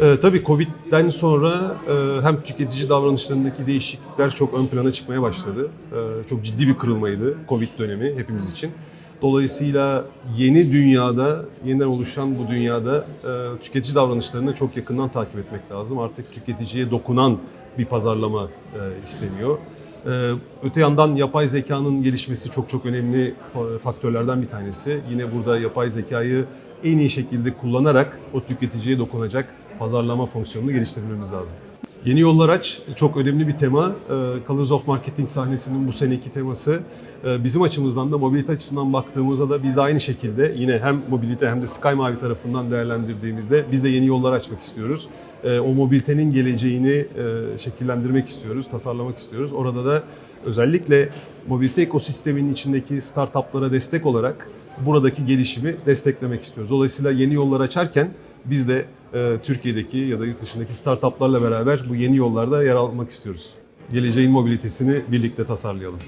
Ee, tabii Covid'den sonra e, hem tüketici davranışlarındaki değişiklikler çok ön plana çıkmaya başladı. Ee, çok ciddi bir kırılmaydı Covid dönemi hepimiz için. Dolayısıyla yeni dünyada, yeniden oluşan bu dünyada e, tüketici davranışlarını çok yakından takip etmek lazım. Artık tüketiciye dokunan bir pazarlama e, isteniyor. Ee, öte yandan yapay zekanın gelişmesi çok çok önemli fa- faktörlerden bir tanesi. Yine burada yapay zekayı en iyi şekilde kullanarak o tüketiciye dokunacak pazarlama fonksiyonunu geliştirmemiz lazım. Yeni yollar aç çok önemli bir tema. Ee, Colors of Marketing sahnesinin bu seneki teması. Ee, Bizim açımızdan da mobilite açısından baktığımızda da biz de aynı şekilde yine hem mobilite hem de Sky Mavi tarafından değerlendirdiğimizde biz de yeni yollar açmak istiyoruz. Ee, O mobilitenin geleceğini e, şekillendirmek istiyoruz, tasarlamak istiyoruz. Orada da özellikle mobilite ekosisteminin içindeki startuplara destek olarak buradaki gelişimi desteklemek istiyoruz. Dolayısıyla yeni yollar açarken biz de e, Türkiye'deki ya da yurt dışındaki startuplarla beraber bu yeni yollarda yer almak istiyoruz. Geleceğin mobilitesini birlikte tasarlayalım.